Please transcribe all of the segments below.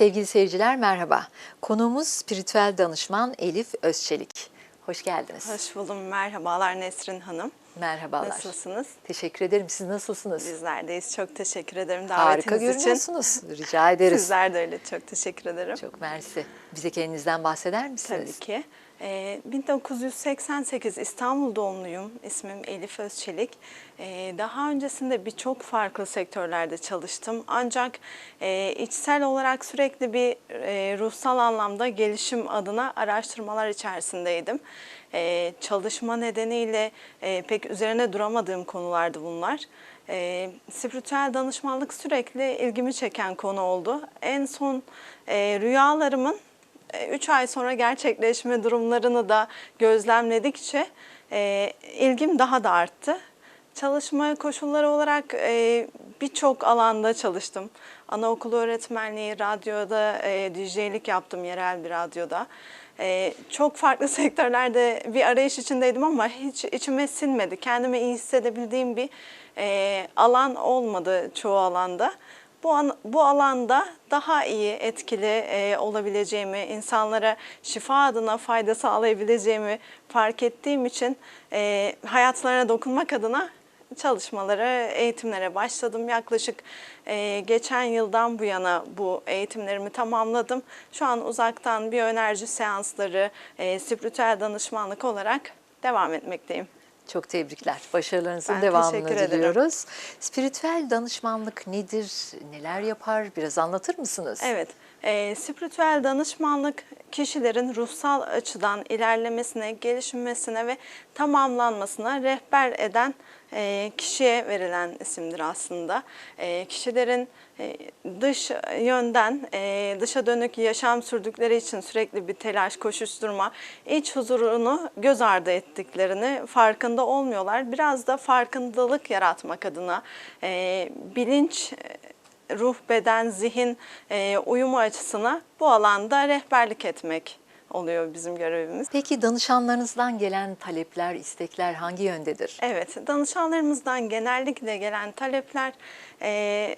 Sevgili seyirciler merhaba. Konuğumuz spiritüel danışman Elif Özçelik. Hoş geldiniz. Hoş buldum. Merhabalar Nesrin Hanım. Merhabalar. Nasılsınız? Teşekkür ederim. Siz nasılsınız? Bizlerdeyiz. Çok teşekkür ederim Harika davetiniz için. görünüyorsunuz. Rica ederiz. Sizler de öyle. Çok teşekkür ederim. Çok mersi. Bize kendinizden bahseder misiniz? Tabii ki. Ee, 1988 İstanbul doğumluyum. İsmim Elif Özçelik. Ee, daha öncesinde birçok farklı sektörlerde çalıştım. Ancak e, içsel olarak sürekli bir e, ruhsal anlamda gelişim adına araştırmalar içerisindeydim. Ee, çalışma nedeniyle e, pek üzerine duramadığım konulardı bunlar. E, spiritüel danışmanlık sürekli ilgimi çeken konu oldu. En son e, rüyalarımın 3 ay sonra gerçekleşme durumlarını da gözlemledikçe e, ilgim daha da arttı. Çalışma koşulları olarak e, birçok alanda çalıştım. Anaokulu öğretmenliği, radyoda e, DJ'lik yaptım yerel bir radyoda. E, çok farklı sektörlerde bir arayış içindeydim ama hiç içime sinmedi. Kendimi iyi hissedebildiğim bir e, alan olmadı çoğu alanda. Bu, an, bu alanda daha iyi etkili e, olabileceğimi, insanlara şifa adına fayda sağlayabileceğimi fark ettiğim için e, hayatlarına dokunmak adına çalışmalara, eğitimlere başladım. Yaklaşık e, geçen yıldan bu yana bu eğitimlerimi tamamladım. Şu an uzaktan biyoenerji seansları, e, spiritüel danışmanlık olarak devam etmekteyim. Çok tebrikler. Başarılarınızın Ben devamını diliyoruz. Spiritüel danışmanlık nedir? Neler yapar? Biraz anlatır mısınız? Evet, e, spiritüel danışmanlık kişilerin ruhsal açıdan ilerlemesine, gelişmesine ve tamamlanmasına rehber eden e, kişiye verilen isimdir aslında. E, kişilerin e, dış yönden e, dışa dönük yaşam sürdükleri için sürekli bir telaş, koşuşturma, iç huzurunu göz ardı ettiklerini farkında olmuyorlar. Biraz da farkındalık yaratmak adına e, bilinç ruh, beden, zihin e, uyumu açısına bu alanda rehberlik etmek oluyor bizim görevimiz. Peki danışanlarınızdan gelen talepler, istekler hangi yöndedir? Evet, danışanlarımızdan genellikle gelen talepler e,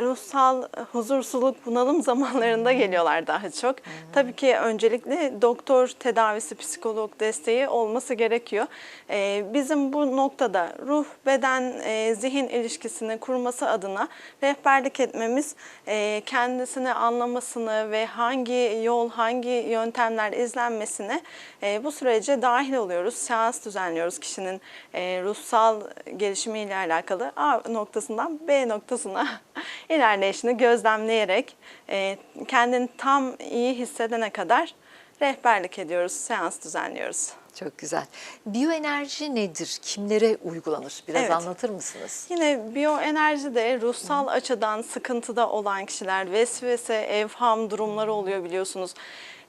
ruhsal huzursuzluk, bunalım zamanlarında geliyorlar daha çok. Tabii ki öncelikle doktor tedavisi, psikolog desteği olması gerekiyor. E, bizim bu noktada ruh, beden, e, zihin ilişkisini kurması adına rehberlik etmemiz, e, kendisini anlamasını ve hangi yol, hangi yöntemler izlenmesine e, bu sürece dahil oluyoruz. Seans düzenliyoruz kişinin e, ruhsal gelişimiyle alakalı A noktasından B noktasına ilerleyişini gözlemleyerek e, kendini tam iyi hissedene kadar rehberlik ediyoruz, seans düzenliyoruz. Çok güzel. Biyoenerji nedir? Kimlere uygulanır? Biraz Evet. anlatır mısınız? Yine biyoenerji de ruhsal açıdan sıkıntıda olan kişiler, vesvese, evham durumları oluyor biliyorsunuz.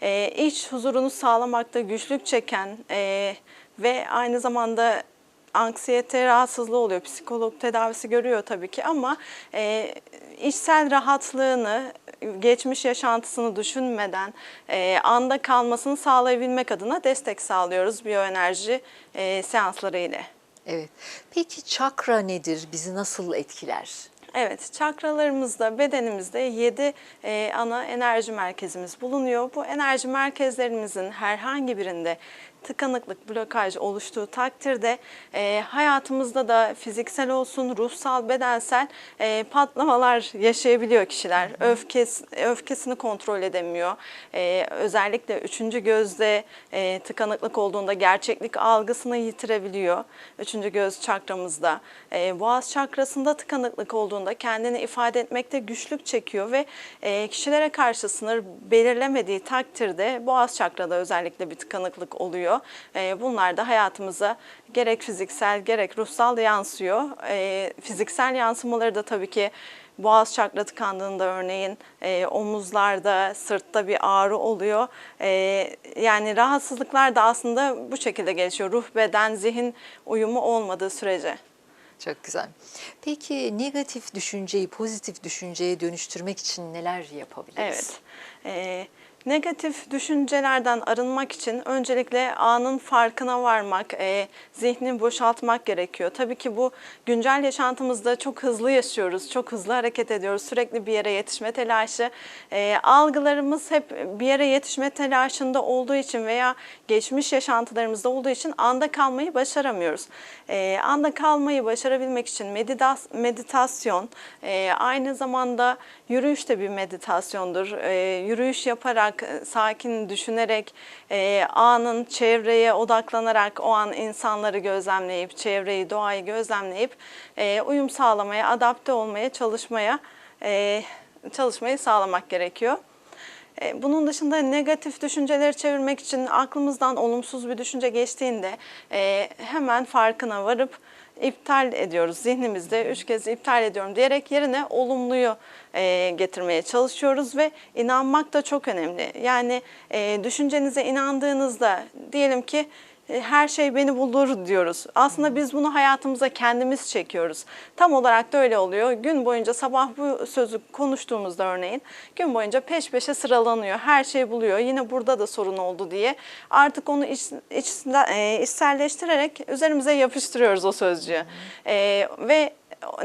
Ee, iç huzurunu sağlamakta güçlük çeken e, ve aynı zamanda anksiyete rahatsızlığı oluyor. Psikolog tedavisi görüyor tabii ki ama e, içsel rahatlığını, geçmiş yaşantısını düşünmeden e, anda kalmasını sağlayabilmek adına destek sağlıyoruz biyoenerji e, seansları ile. Evet. Peki çakra nedir? Bizi nasıl etkiler? Evet, çakralarımızda, bedenimizde 7 ana enerji merkezimiz bulunuyor. Bu enerji merkezlerimizin herhangi birinde tıkanıklık, blokaj oluştuğu takdirde e, hayatımızda da fiziksel olsun, ruhsal, bedensel e, patlamalar yaşayabiliyor kişiler. Öfkes, öfkesini kontrol edemiyor. E, özellikle üçüncü gözde e, tıkanıklık olduğunda gerçeklik algısını yitirebiliyor. Üçüncü göz çakramızda. E, boğaz çakrasında tıkanıklık olduğunda kendini ifade etmekte güçlük çekiyor ve e, kişilere karşı sınır belirlemediği takdirde boğaz çakrada özellikle bir tıkanıklık oluyor. E, bunlar da hayatımıza gerek fiziksel gerek ruhsal yansıyor. E, fiziksel yansımaları da tabii ki boğaz çakra tıkandığında örneğin e, omuzlarda, sırtta bir ağrı oluyor. E, yani rahatsızlıklar da aslında bu şekilde gelişiyor. Ruh, beden, zihin uyumu olmadığı sürece. Çok güzel. Peki negatif düşünceyi pozitif düşünceye dönüştürmek için neler yapabiliriz? Evet. Ee, Negatif düşüncelerden arınmak için öncelikle anın farkına varmak, e, zihnini boşaltmak gerekiyor. Tabii ki bu güncel yaşantımızda çok hızlı yaşıyoruz, çok hızlı hareket ediyoruz. Sürekli bir yere yetişme telaşı. E, algılarımız hep bir yere yetişme telaşında olduğu için veya geçmiş yaşantılarımızda olduğu için anda kalmayı başaramıyoruz. E, anda kalmayı başarabilmek için meditas- meditasyon, e, aynı zamanda yürüyüş de bir meditasyondur. E, yürüyüş yaparak, e, sakin düşünerek, e, anın çevreye odaklanarak o an insanları gözlemleyip, çevreyi, doğayı gözlemleyip e, uyum sağlamaya, adapte olmaya çalışmaya, e, çalışmayı sağlamak gerekiyor. E, Bunun dışında negatif düşünceleri çevirmek için aklımızdan olumsuz bir düşünce geçtiğinde e, hemen farkına varıp iptal ediyoruz. Zihnimizde üç kez iptal ediyorum diyerek yerine olumluyu e, getirmeye çalışıyoruz ve inanmak da çok önemli. Yani e, düşüncenize inandığınızda diyelim ki her şey beni bulur diyoruz. Aslında biz bunu hayatımıza kendimiz çekiyoruz. Tam olarak da öyle oluyor. Gün boyunca sabah bu sözü konuştuğumuzda örneğin gün boyunca peş peşe sıralanıyor. Her şey buluyor. Yine burada da sorun oldu diye. Artık onu iç, içsinde- e, içselleştirerek üzerimize yapıştırıyoruz o sözcüğü. E, ve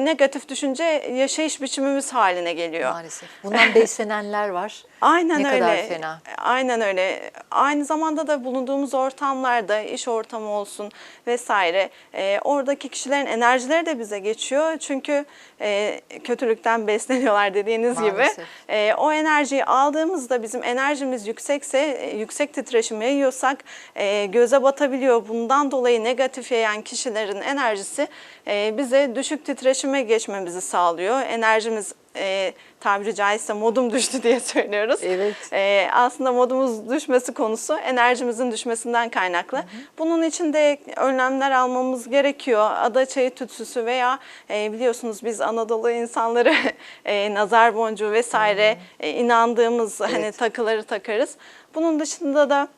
negatif düşünce yaşayış biçimimiz haline geliyor. Maalesef. Bundan beslenenler var. Aynen ne öyle. kadar fena. Aynen öyle. Aynı zamanda da bulunduğumuz ortamlarda, iş ortamı olsun vesaire, e, oradaki kişilerin enerjileri de bize geçiyor. Çünkü e, kötülükten besleniyorlar dediğiniz Maalesef. gibi. E, o enerjiyi aldığımızda bizim enerjimiz yüksekse, e, yüksek titreşim yayıyorsak e, göze batabiliyor. Bundan dolayı negatif yayan kişilerin enerjisi e, bize düşük titreşime geçmemizi sağlıyor. Enerjimiz e, tabiri caizse modum düştü diye söylüyoruz. Evet. E, aslında modumuz düşmesi konusu enerjimizin düşmesinden kaynaklı. Bunun için de önlemler almamız gerekiyor. Ada çayı tütsüsü veya e, biliyorsunuz biz Anadolu insanları e, nazar boncuğu vesaire e, inandığımız hani Evet. takıları takarız. Bunun dışında da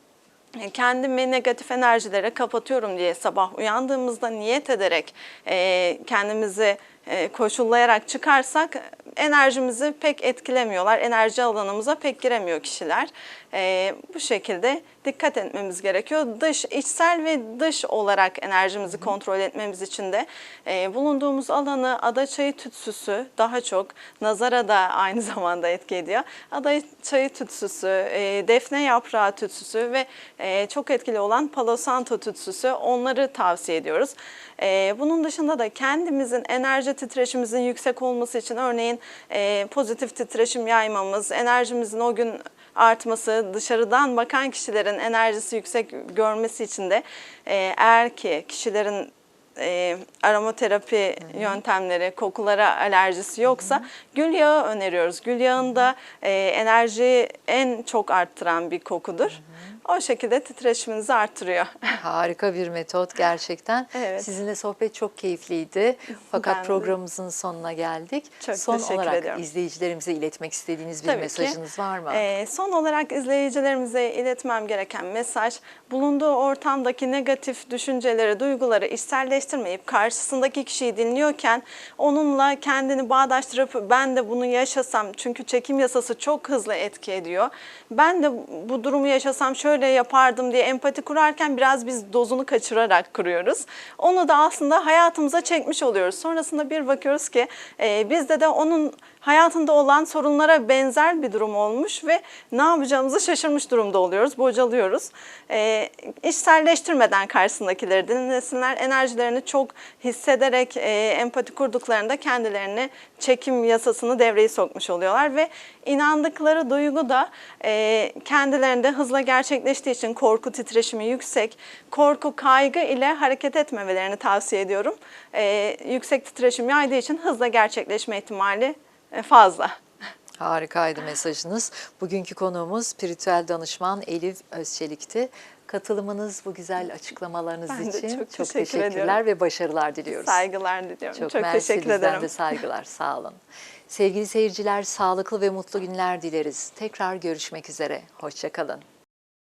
kendimi negatif enerjilere kapatıyorum diye sabah uyandığımızda niyet ederek e, kendimizi e, koşullayarak çıkarsak enerjimizi pek etkilemiyorlar. Enerji alanımıza pek giremiyor kişiler. E, bu şekilde dikkat etmemiz gerekiyor. Dış, içsel ve dış olarak enerjimizi kontrol etmemiz için de e, bulunduğumuz alanı ada çayı tütsüsü daha çok nazara da aynı zamanda etki ediyor. Ada çayı tütsüsü, e, defne yaprağı tütsüsü ve e, çok etkili olan Palo Santo tütsüsü onları tavsiye ediyoruz. E, bunun dışında da kendimizin enerji titreşimimizin yüksek olması için örneğin e, pozitif titreşim yaymamız, enerjimizin o gün artması, dışarıdan bakan kişilerin enerjisi yüksek görmesi için de e, eğer ki kişilerin e, aromaterapi yöntemleri, kokulara alerjisi yoksa gül yağı öneriyoruz. Gül yağında e, enerjiyi en çok arttıran bir kokudur. O şekilde titreşiminizi arttırıyor. Harika bir metot gerçekten. Evet. Sizinle sohbet çok keyifliydi. Fakat Ben de. programımızın sonuna geldik. Çok Son teşekkür olarak ediyorum. izleyicilerimize iletmek istediğiniz bir Tabii ki. mesajınız var mı? Ee, son olarak izleyicilerimize iletmem gereken mesaj, bulunduğu ortamdaki negatif düşünceleri, duyguları içselleştirmeyip karşısındaki kişiyi dinliyorken onunla kendini bağdaştırıp ben de bunu yaşasam çünkü çekim yasası çok hızlı etki ediyor. Ben de bu durumu yaşasam şöyle yapardım diye empati kurarken biraz biz dozunu kaçırarak kuruyoruz. Onu da aslında hayatımıza çekmiş oluyoruz. Sonrasında bir bakıyoruz ki e, bizde de onun hayatında olan sorunlara benzer bir durum olmuş ve ne yapacağımızı şaşırmış durumda oluyoruz, bocalıyoruz. E, içselleştirmeden karşısındakileri dinlesinler, enerjilerini çok hissederek e, empati kurduklarında kendilerini çekim yasasını devreye sokmuş oluyorlar ve inandıkları duygu da e, kendilerinde hızla gerçekleştiği için korku titreşimi yüksek, korku, kaygı ile hareket etmemelerini tavsiye ediyorum. E, yüksek titreşim yaydığı için hızla gerçekleşme ihtimali e, fazla. Harikaydı mesajınız. Bugünkü konuğumuz spiritüel danışman Elif Özçelik'ti. Katılımınız, bu güzel açıklamalarınız Ben için çok çok, teşekkür teşekkürler ediyorum. ve başarılar diliyoruz. Saygılar diliyorum. Çok, Çok, teşekkür ederim. de saygılar. Sağ olun. Sevgili seyirciler, sağlıklı ve mutlu günler dileriz. Tekrar görüşmek üzere. Hoşçakalın.